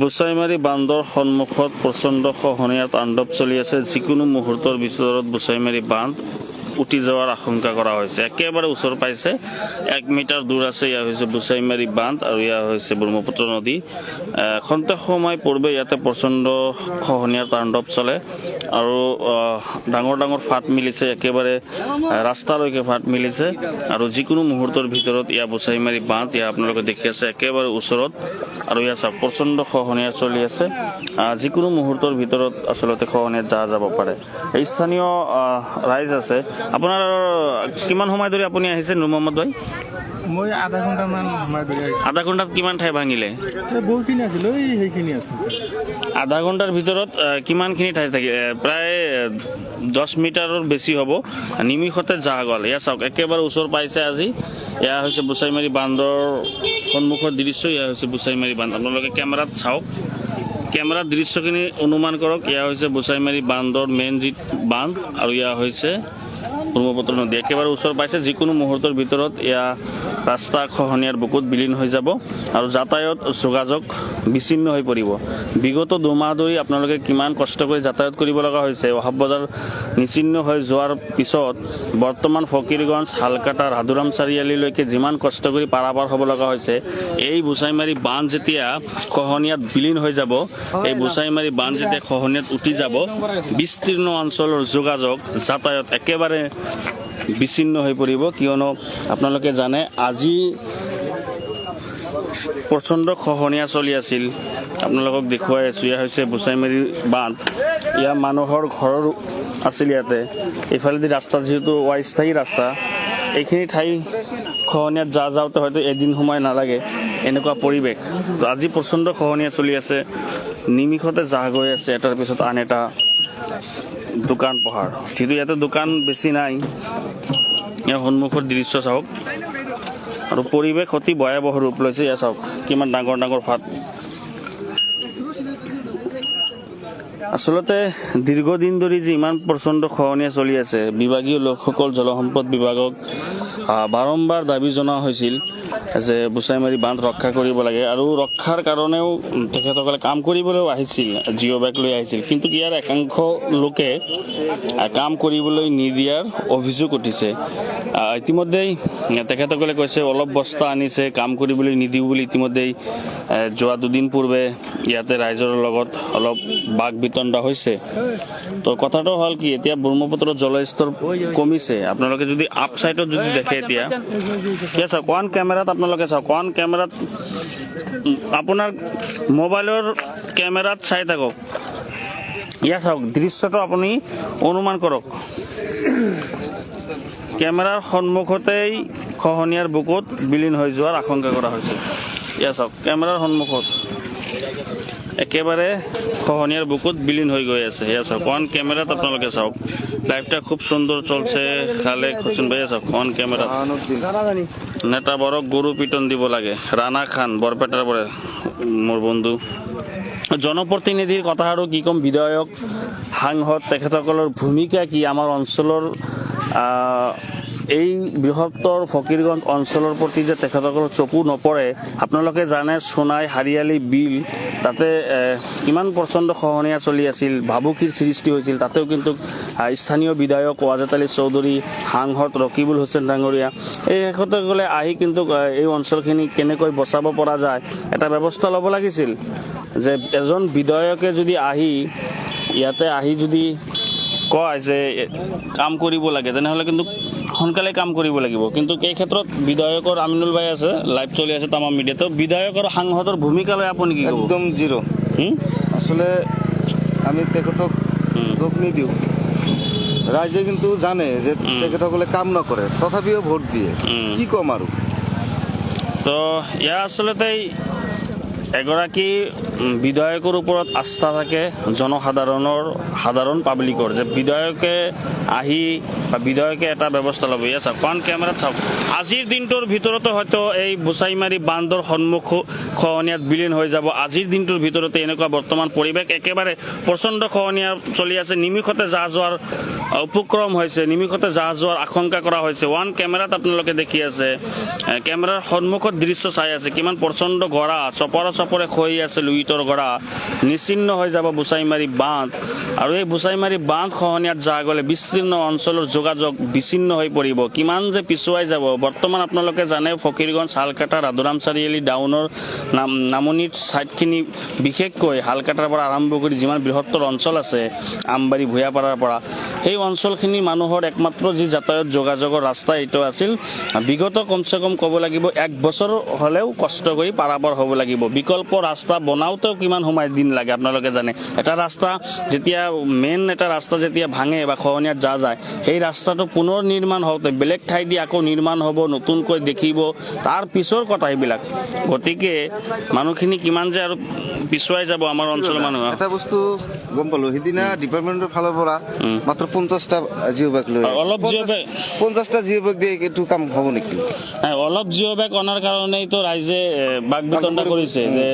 বুচাইমাৰী বান্ধৰ সন্মুখত প্ৰচণ্ড খহনীয়াত তাণ্ডৱ চলি আছে। যিকোনো মুহূৰ্তৰ ভিতৰত বুচাইমাৰী বান্ধ উটি যোৱাৰ আশংকা কৰা হৈছে। একেবাৰে ওচৰ পাইছে। এক মিটাৰ দূৰ আছে এয়া হৈছে বুচাইমাৰী বান্ধ আৰু এয়া হৈছে ব্ৰহ্মপুত্ৰ নদী। খন্তেক সময় পূৰ্বে ইয়াতে প্ৰচণ্ড খহনীয়াৰ তাণ্ডৱ চলে আৰু ডাঙৰ ডাঙৰ ফাট মিলিছে, একেবাৰে ৰাস্তালৈকে ফাট মিলিছে আৰু যিকোনো মুহূৰ্তৰ ভিতৰত এয়া বুচাইমাৰী বান্ধ এয়া আপোনালোকে দেখি আছে, একেবাৰে ওচৰত আৰু ইয়াত চাওক প্ৰচণ্ড খহনীয়া চলি আছে। যিকোনো মুহূৰ্তৰ ভিতৰত আচলতে খহনীয়াত যা যাব পাৰে। স্থানীয় ৰাইজ আছে আপোনাৰ কিমান সময় ধৰি আপুনি আহিছে নুৰ মহম্মদ ভাই? মই আধা ঘণ্টামান সময় ধৰি আধা ঘণ্টাত কিমান ঠাই ভাঙিলে? এই আছিল এই সেইখিনি আছিল। আধা ঘণ্টাৰ ভিতৰত কিমানখিনি ঠাই থাকি? আহ, প্ৰায় দহ মিটাৰৰ বেছি হ'ব। নিমিষতে যাহ গ'ল। এয়া চাওক একেবাৰে ওচৰ পাইছে আজি। এয়া হৈছে বুচাইমাৰী বান্ধৰ সন্মুখৰ দৃশ্য। এয়া হৈছে বুচাইমাৰী বান্ধ আপোনালোকে কেমেৰাত চাওক। কেমেৰাত দৃশ্যখিনি অনুমান কৰক। এয়া হৈছে বুচাইমাৰী বান্ধৰ মেইন যি বান্ধ আৰু এয়া হৈছে ব্ৰহ্মপুত্ৰ নদী। একেবাৰে ওচৰ পাইছে যিকোনো মুহূৰ্তৰ ভিতৰত এয়া ৰাস্তা খহনীয়াৰ বুকুত বিলীন হৈ যাব আৰু যাতায়াত যোগাযোগ বিচ্ছিন্ন হৈ পৰিব। বিগত দুমাহ ধৰি আপোনালোকে কিমান কষ্ট কৰি যাতায়াত কৰিব লগা হৈছে অহাব বজাৰ নিচিন্ন হৈ যোৱাৰ পিছত বৰ্তমান ফকীৰগঞ্জ হালকাটা ৰাধুৰাম চাৰিআলিলৈকে যিমান কষ্ট কৰি পাৰাপাৰ হ'ব লগা হৈছে এই বুচাইমাৰী বান্ধ যেতিয়া খহনীয়াত বিলীন হৈ যাব এই বুচাইমাৰী বান্ধ যেতিয়া খহনীয়াত উটি যাব বিস্তীৰ্ণ অঞ্চলৰ যোগাযোগ যাতায়াত একেবাৰে বিচ্ছিন্ন হৈ পৰিব কিয়নো আপোনালোকে জানে, আজি প্ৰচণ্ড খহনীয়া চলি আছিল। আপোনালোকক দেখুৱাই আছোঁ, এয়া হৈছে বুচাইমাৰী বান্ধ। ইয়াৰ মানুহৰ ঘৰৰ আছিল ইয়াতে। এইফালেদি ৰাস্তা যিহেতু অস্থায়ী ৰাস্তা, এইখিনি ঠাই খহনীয়াত যা যাওঁতে হয়তো এদিন সময় নালাগে, এনেকুৱা পৰিৱেশ। আজি প্ৰচণ্ড খহনীয়া চলি আছে, নিমিষতে জাহ গৈ আছে, এটাৰ পিছত আন এটা দোকান পোহাৰ। যিহেতু ইয়াতে দোকান বেছি নাই, ইয়াৰ সন্মুখৰ দৃশ্য চাওক। আৰু পৰিৱেশ অতি ভয়াৱহ ৰূপ লৈছে ইয়াত চাওক। কিমান ডাঙৰ ডাঙৰ ফাট। আচলতে দীৰ্ঘদিন ধৰি যি ইমান প্ৰচণ্ড খহনীয়া চলি আছে, বিভাগীয় লোকসকল জলসম্পদ বিভাগক বাৰম্বাৰ দাবি জনোৱা হৈছিল যে বুচাইমাৰী বান্ধ ৰক্ষা কৰিব লাগে আৰু ৰক্ষাৰ কাৰণেও তেখেতসকলে কাম কৰিবলৈও আহিছিল, জিঅ' বেগ লৈ আহিছিল। কিন্তু ইয়াৰ একাংশ লোকে কাম কৰিবলৈ নিদিয়াৰ অভিযোগ উঠিছে। ইতিমধ্যেই তেখেতসকলে কৈছে, অলপ বস্তা আনিছে, কাম কৰিবলৈ নিদিওঁ বুলি ইতিমধ্যেই যোৱা দুদিন পূৰ্বে ইয়াতে ৰাইজৰ লগত অলপ বাক বিতণ্ডা হৈছে তো কথাটো হ'ল কি, এতিয়া ব্ৰহ্মপুত্ৰৰ জলস্তৰ কমিছে। আপোনালোকে যদি আপ চাইডত যদি দেখে এতিয়া। এতিয়া চাওক ওৱান কেমেৰাত আপোনালোকে চাওক ওৱান কেমেৰাত আপোনাৰ মোবাইলৰ কেমেৰাত চাই থাকক। ইয়া চাওক, দৃশ্যটো আপুনি অনুমান কৰক। কেমেৰাৰ সন্মুখতেই খহনীয়াৰ বুকুত বিলীন হৈ যোৱাৰ আশংকা কৰা হৈছে। ইয়া চাওক, কেমেৰাৰ সন্মুখত। একেবাৰে খহনীয়াৰ বুকুত বিলীন হৈ গৈ আছে। এয়া চাওক অন কেমেৰাত আপোনালোকে চাওক। লাইভটা খুব সুন্দর চলছে, খালে খুচুন ভাইয়া চাওক অন কেমেৰাত নেতাবোৰক গৰু পিটন দিব লাগে। ৰাণা খান, বৰপেটাৰ পৰা, মোৰ বন্ধু। জনপ্ৰতিনিধিৰ কথা আৰু কি ক'ম, বিধায়ক সাংসদ, তেখেতসকলৰ ভূমিকা কি, আমাৰ অঞ্চলৰ এই বৃহত্তৰ ফকীৰগঞ্জ অঞ্চলৰ প্ৰতি যে তেখেতসকলৰ চকু নপৰে আপোনালোকে জানে সোণাই হাৰিয়ালি বিল তাতে এ, কিমান প্ৰচণ্ড খহনীয়া চলি আছিল ভাবুকিৰ সৃষ্টি হৈছিল তাতেও কিন্তু স্থানীয় বিধায়ক ৱাজেদ আলী চৌধুৰী সাংসদ ৰকিবুল হুছেইন ডাঙৰীয়া এই তেখেতসকলে আহি কিন্তু এই অঞ্চলখিনি কেনেকৈ বচাব পৰা যায় এটা ব্যৱস্থা ল'ব লাগিছিল যে এজন বিধায়কে যদি আহি ইয়াতে আহি যদি কয় যে কাম কৰিব লাগে তেনেহ'লে কিন্তু সোনকালে কাম কৰিব লাগিব। কিন্তু এই ক্ষেত্ৰত বিধায়কৰ আমিনুল ভাই আছে লাইভ চলি আছে তামাম মিডিয়াতো বিধায়ক আৰু সাংসদৰ ভূমিকা লৈ আপুনি কি ক'ব? একদম জিৰ'? আচলতে আমি তেখেতক দোষ নিদিওঁ। ৰাইজে কিন্তু জানে যে। তেখেতসকলে কাম নকৰে তথাপিও ভোট দিয়ে। কি ক'ম আৰু? তো ইয়াৰ আচলতে এগৰাকী বিধায়কৰ ওপৰত আস্থা থাকে, জনসাধাৰণৰ, সাধাৰণ পাব্লিকৰ, যে বিধায়কে আহি বা বিধায়কে এটা ব্যৱস্থা ল'ব। ইয়া চাওক কাৰণ কেমেৰাত চাওক। আজিৰ দিনটোৰ ভিতৰতে হয়তো এই বুচাইমাৰী বান্ধৰ সন্মুখ খহনীয়াত বিলীন হৈ যাব। আজিৰ দিনটোৰ ভিতৰতে এনেকুৱা বৰ্তমান পৰিৱেশ একেবাৰে প্ৰচণ্ড খহনীয়া চলি আছে। নিমিষতে যাহ যোৱাৰ উপক্ৰম হৈছে, নিমিষতে যাহ যোৱাৰ আশংকা কৰা হৈছে। ওৱান কেমেৰাত আপোনালোকে দেখি আছে কেমেৰাৰ সন্মুখত দৃশ্য চাই আছে। কিমান প্ৰচণ্ড গৰা চপৰা চাপৰে খহি আছে লুইটৰ গৰা নিচিন্ন হৈ যাব বুচাইমাৰী বান্ধ। আৰু এই বুচাইমাৰী বান্ধ খহনীয়াত যা গ'লে বিস্তীৰ্ণ অঞ্চলৰ যোগাযোগ বিচ্ছিন্ন হৈ পৰিব। কিমান যে পিছুৱাই যাব, বৰ্তমান আপোনালোকে জানে ফকীৰগঞ্জ, শালকাটা, ৰাধুৰাম চাৰিআলি, ডাউনৰ নাম, নামনিৰ ছাইডখিনি বিশেষকৈ শালকাটাৰ পৰা আৰম্ভ কৰি যিমান বৃহত্তৰ অঞ্চল আছে, আমবাৰী, ভূঞাপাৰাৰ পৰা, সেই অঞ্চলখিনি মানুহৰ একমাত্ৰ যি যাতায়াত যোগাযোগৰ ৰাস্তা এইটো আছিল। বিগত কমচে কম ক'ব লাগিব, এক বছৰ হ'লেও কষ্ট কৰি পাৰাপাৰ হ'ব লাগিব। বিকল্প ৰাস্তা বনাওঁতেও কিমান সময় দিন লাগে আপোনালোকে জানে। এটা ৰাস্তা যেতিয়া মেইন এটা ৰাস্তা যেতিয়া ভাঙে বা খহনীয়াত যা যায় সেই ৰাস্তাটো পুনৰ নিৰ্মাণ হওঁতে বেলেগ ঠাই দি আকৌ নিৰ্মাণ হ'ব নতুনকৈ দেখিব তাৰ পিছৰ কথা এইবিলাক গতিকে মানুহখিনি কিমান যে আৰু পিছুৱাই যাব আমাৰ অঞ্চলৰ মানুহ। এটা বস্তু গম পালো সিদিনা ডিপাৰ্টমেণ্টৰ ফালৰ পৰা মাত্ৰ পঞ্চাছটা জিঅ' বেগ লৈ অলপ জিঅ' বেগ পঞ্চাছটা জিঅ' বেগ দিয়ে এইটো কাম হ'ব নেকি? অলপ জিঅ' বেগ অনাৰ কাৰণেইতো ৰাইজে বাক বিতণ্ডা কৰিছে যে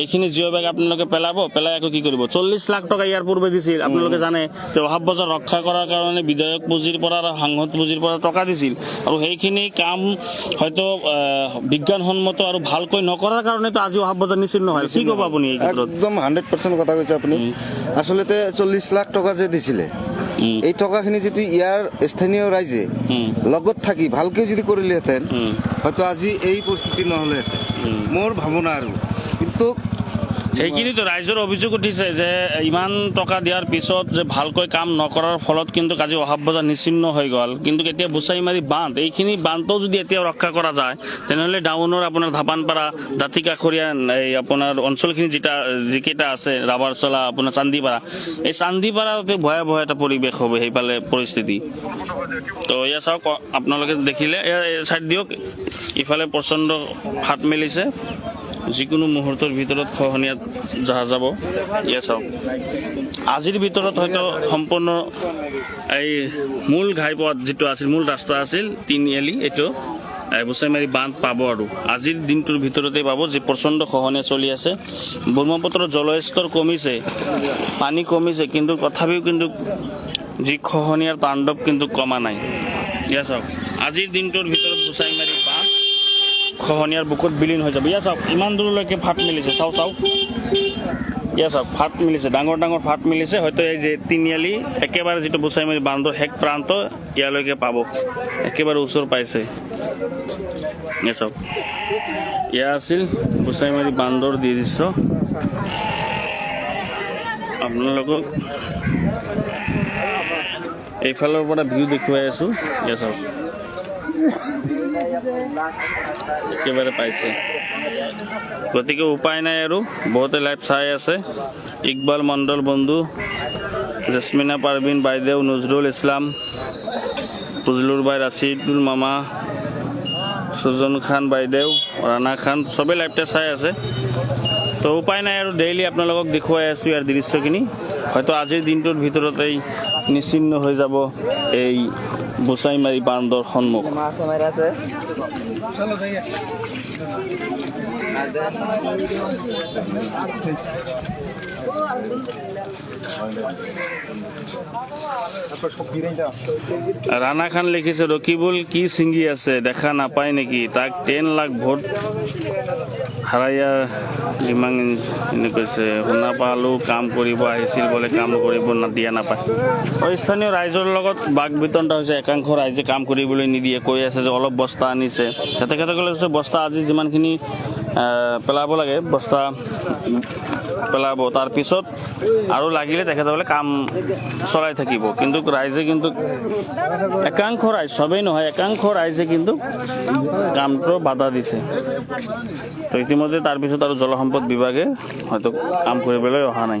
এইখিনি জিঅ' বেগ আপোনালোকে পেলাব পেলাই কি কৰিব? চল্লিছ লাখ টকা ইয়াৰ পূৰ্বে দিছিল। আপোনালোকে জানে যে অহা বছৰ ৰক্ষা কৰাৰ কাৰণে বিধায়ক পুঁজিৰ পৰা আৰু সাংসদ পুঁজিৰ পৰা টকা দিছিল। আৰু সেইখিনি কাম হয়তো বিজ্ঞানসন্মত আৰু ভালকৈ নকৰাৰ কাৰণেতো আজি অহা বছৰ নিশ্চিত নহয়। কি ক'ব আপুনি এই ক্ষেত্ৰত? একদম হাণ্ড্ৰেড পাৰ্চেণ্ট কথা কৈছে আপুনি। আচলতে চল্লিছ লাখ টকা যে দিছিলে এই টকাখিনি যদি ইয়াৰ স্থানীয় ৰাইজে লগত থাকি ভালকে যদি কৰিলেহেঁতেন হয়তো আজি এই পৰিস্থিতি নহ'লেহেঁতেন। মোৰ ভাৱনা আৰু। কিন্তু সেইখিনিতো ৰাইজৰ অভিযোগ উঠিছে যে ইমান টকা দিয়াৰ পিছত যে ভালকৈ কাম নকৰাৰ ফলত কিন্তু আজি অহা বজাৰ নিচিন্ন হৈ গ'ল। কিন্তু এতিয়া বুচাইমাৰী বান্ধ, এইখিনি বান্ধও যদি এতিয়া ৰক্ষা কৰা যায়, তেনেহ'লে ডাউনৰ আপোনাৰ ধাপানপাৰা, দাঁতিকাষৰীয়া, এই আপোনাৰ অঞ্চলখিনি যিটা, যিকেইটা আছে, ৰাবাৰচলা, আপোনাৰ চান্দিপাৰা, এই চান্দিপাৰাতে ভয়াৱহ এটা পৰিৱেশ হ'ব সেইফালে পৰিস্থিতি। তো এয়া চাওক, আপোনালোকে দেখিলে, এয়া চাইড দিয়ক, ইফালে প্ৰচণ্ড ফাট মেলিছে। যিকোনো মুহূৰ্তৰ ভিতৰত খহনীয়াত যাহা যাব। ইয়া চাওক আজিৰ ভিতৰত হয়তো সম্পূৰ্ণ এই মূল ঘাইপথ যিটো আছিল, মূল ৰাস্তা আছিল, তিনিআলি, এইটো, এই বুচাইমাৰী বান্ধ পাব আৰু। আজিৰ দিনটোৰ ভিতৰতে পাব যি প্ৰচণ্ড খহনীয়া চলি আছে। ব্ৰহ্মপুত্ৰৰ জলস্তৰ কমিছে, পানী কমিছে, কিন্তু তথাপিও কিন্তু যি খহনীয়াৰ তাণ্ডৱ কিন্তু কমা নাই। ইয়া চাওক আজিৰ দিনটোৰ ভিতৰত বুচাইমাৰী বান্ধ খহনীয়াৰ বুকুত বিলীন হৈ যাব। ইয়া চাওক, ইমান দূৰলৈকে ফাট মেলিছে। চাওক চাওক ইয়া চাওক, ফাট মিলিছে। ডাঙৰ ডাঙৰ ফাট মিলিছে। হয়তো এই যে তিনিআলি, একেবাৰে যিটো বুচাইমাৰী বান্ধৰ শেষ প্ৰান্ত, ইয়ালৈকে পাব। একেবাৰে ওচৰ পাইছে। ইয়া চাওক। ইয়া আছিল বুচাইমাৰী বান্ধৰ দৃশ্য। আপোনালোকক এইফালৰ পৰা ভিউ দেখুৱাই আছো। ইয়া চাওক। একেবাৰে পাইছে। গতিকে উপায় নাই আৰু, বহুতে লাইভ চাই আছে। ইকবাল মণ্ডল বন্ধু জেচমিনা পাৰভিন বাইদেউ, নজৰুল ইছলাম, ফজলুৰ বাই ৰাছিদুল মামা, সুজন খান বাইদেউ ৰাণা খান, চবেই লাইভটা চাই আছে। তো উপায় নাই আৰু ডেইলি আপোনালোকক দেখুৱাই আছোঁ ইয়াৰ দৃশ্যখিনি। হয়তো আজিৰ দিনটোৰ ভিতৰতেই নিশ্চিন্ন হৈ যাব এই বুচাইমাৰী বান্ধৰ সন্মুখ। ৰাণা খান লিখিছে ৰকিবুল কি ছিংগি আছে? দেখা নাপায় নেকি? তাক টেন লাখ ভোট হাৰাইয়া ডিমাং কৈছে শুনা পালোঁ কাম কৰিব আহিছিল বোলে কাম কৰিব না- দিয়া নাপায় স্থানীয় ৰাইজৰ লগত বাক বিতণ্ডা হৈছে, একাংশ ৰাইজে কাম কৰিবলৈ নিদিয়ে, কৈ আছে যে অলপ বস্তা আনিছে। তেখেতসকলে কৈছে বস্তা আজি যিমানখিনি পেলাব লাগে, বস্তা পেলাব। তাৰপিছত আৰু লাগিলে তেখেতসকলে কাম চলাই থাকিব। কিন্তু ৰাইজে কিন্তু একাংশ ৰাইজ, চবেই নহয়, একাংশ ৰাইজে কিন্তু কামটো বাধা দিছে। তো ইতিমধ্যে তাৰপিছত আৰু জলসম্পদ বিভাগে হয়তো কাম কৰিবলৈ অহা নাই।